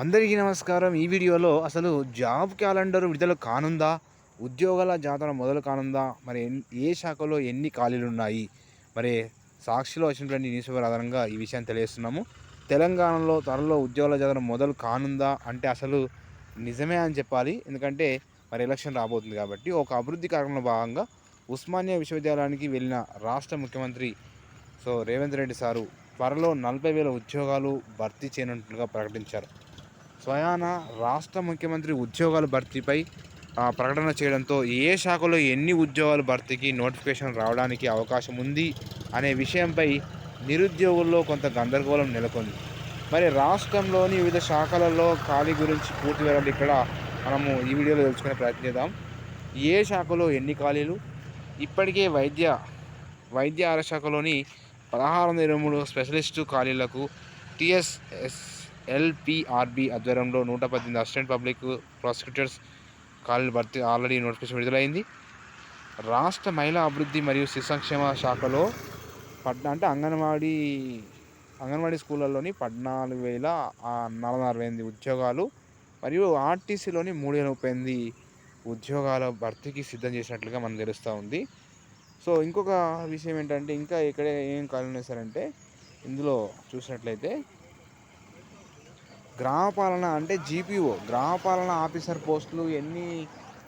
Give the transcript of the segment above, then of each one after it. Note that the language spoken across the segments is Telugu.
అందరికీ నమస్కారం. ఈ వీడియోలో అసలు జాబ్ క్యాలెండర్ విడుదల కానుందా? ఉద్యోగాల జాతర మొదలు కానుందా? మరి ఎన్- ఏ శాఖలో ఎన్ని ఖాళీలు ఉన్నాయి మరి సాక్షిలో వచ్చినటువంటి న్యూస్ పేపర్ ఆధారంగా ఈ విషయాన్ని తెలియజేస్తున్నాము. తెలంగాణలో త్వరలో ఉద్యోగాల జాతర మొదలు కానుందా? అంటే అసలు నిజమే అని చెప్పాలి. ఎందుకంటే మరి ఎలక్షన్ రాబోతుంది కాబట్టి ఒక అభివృద్ధి కార్యక్రమంలో భాగంగా ఉస్మానియా విశ్వవిద్యాలయానికి వెళ్ళిన రాష్ట్ర ముఖ్యమంత్రి సో రేవంత్ రెడ్డి సారు త్వరలో నలభై వేల ఉద్యోగాలు భర్తీ చేయనున్నట్లుగా ప్రకటించారు. స్వయాన రాష్ట్ర ముఖ్యమంత్రి ఉద్యోగాల భర్తీపై ప్రకటన చేయడంతో ఏ శాఖలో ఎన్ని ఉద్యోగాల భర్తీకి నోటిఫికేషన్ రావడానికి అవకాశం ఉంది అనే విషయంపై నిరుద్యోగుల్లో కొంత గందరగోళం నెలకొంది. మరి రాష్ట్రంలోని వివిధ శాఖలలో ఖాళీ గురించి పూర్తి వివరాలు ఇక్కడ మనము ఈ వీడియోలో తెలుసుకునే ప్రయత్నం చేద్దాం. ఏ శాఖలో ఎన్ని ఖాళీలు? ఇప్పటికే వైద్య వైద్య ఆరోగ్య శాఖలోని పదహారు వందల ఇరవై మూడు స్పెషలిస్టు ఖాళీలకు టీఎస్ఎస్ ఎల్పిఆర్బి ఆధ్వర్యంలో నూట పద్దెనిమిది అసిస్టెంట్ పబ్లిక్ ప్రాసిక్యూటర్స్ ఖాళీల భర్తీ ఆల్రెడీ నోటిఫికేషన్ విడుదలైంది. రాష్ట్ర మహిళా అభివృద్ధి మరియు శిశు సంక్షేమ శాఖలో పద్నా అంటే అంగన్వాడీ అంగన్వాడీ స్కూళ్ళలోని పద్నాలుగు వేల నలభై అరవై ఎనిమిది ఉద్యోగాలు మరియు ఆర్టీసీలోని మూడు వేల ముప్పై ఎనిమిది ఉద్యోగాల భర్తీకి సిద్ధం చేసినట్లుగా మనకు తెలుస్తూ ఉంది. సో ఇంకొక విషయం ఏంటంటే ఇంకా ఇక్కడ ఏం ఖాళీ ఉన్నాయి అంటే ఇందులో చూసినట్లయితే గ్రామ పాలన అంటే జీపీఓ గ్రామ పాలన ఆఫీసర్ పోస్టులు ఎన్ని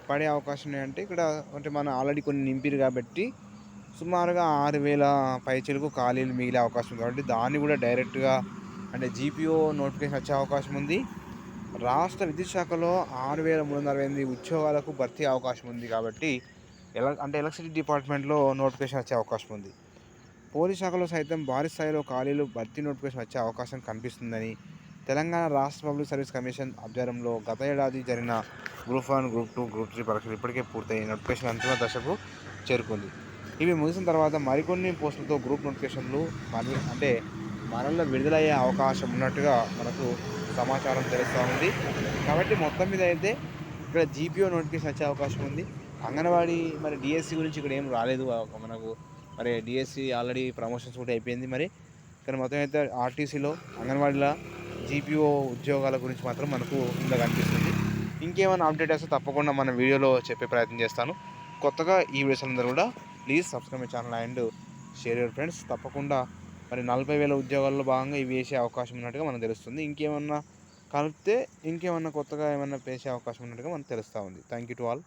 పడే అవకాశం ఉన్నాయంటే ఇక్కడ అంటే మనం ఆల్రెడీ కొన్ని నింపిరు కాబట్టి సుమారుగా ఆరు వేల పైచలకు ఖాళీలు మిగిలే అవకాశం ఉంది. కాబట్టి దాన్ని కూడా డైరెక్ట్గా అంటే జీపీఓ నోటిఫికేషన్ వచ్చే అవకాశం ఉంది. రాష్ట్ర విద్యుత్ శాఖలో ఆరు వేల మూడు వందల అరవై ఎనిమిది ఉద్యోగాలకు భర్తీ అవకాశం ఉంది కాబట్టి ఎలా అంటే ఎలక్ట్రిసిటీ డిపార్ట్మెంట్లో నోటిఫికేషన్ వచ్చే అవకాశం ఉంది. పోలీస్ శాఖలో సైతం భారీ స్థాయిలో ఖాళీలు భర్తీ నోటిఫికేషన్ వచ్చే అవకాశం కనిపిస్తుందని తెలంగాణ రాష్ట్ర పబ్లిక్ సర్వీస్ కమిషన్ ఆధ్వర్యంలో గత ఏడాది జరిగిన group one group two group three పరీక్షలు ఇప్పటికే పూర్తయి నోటిఫికేషన్ అంతిమ దశకు చేరుకుంది. ఇవి ముగిసిన తర్వాత మరికొన్ని పోస్టులతో గ్రూప్ నోటిఫికేషన్లు మరి అంటే మరల విడుదలయ్యే అవకాశం ఉన్నట్టుగా మనకు సమాచారం తెలుస్తూ ఉంది. కాబట్టి మొత్తం మీద అయితే ఇక్కడ జీపీఓ నోటిఫికేషన్ వచ్చే అవకాశం ఉంది. అంగన్వాడీ మరి డిఎస్సి గురించి ఇక్కడ ఏం రాలేదు. మనకు మరి డిఎస్సి ఆల్రెడీ ప్రమోషన్స్ కూడా అయిపోయింది మరి. ఇక్కడ మొత్తం అయితే ఆర్టీసీలో అంగన్వాడీలో జీపీఓ ఉద్యోగాల గురించి మాత్రం మనకు ఇందులో కనిపిస్తుంది ఇంకేమైనా అప్డేట్ వస్తే తప్పకుండా మన వీడియోలో చెప్పే ప్రయత్నం చేస్తాను. కొత్తగా ఈ వీడియోస్ అందరూ కూడా please subscribe my channel and share your friends. తప్పకుండా మరి నలభై వేల ఉద్యోగాల్లో భాగంగా ఇవి వేసే అవకాశం ఉన్నట్టుగా మనకు తెలుస్తుంది. ఇంకేమన్నా కలిపితే ఇంకేమన్నా కొత్తగా ఏమన్నా వేసే అవకాశం ఉన్నట్టుగా మనకు తెలుస్తూ ఉంది. Thank you to all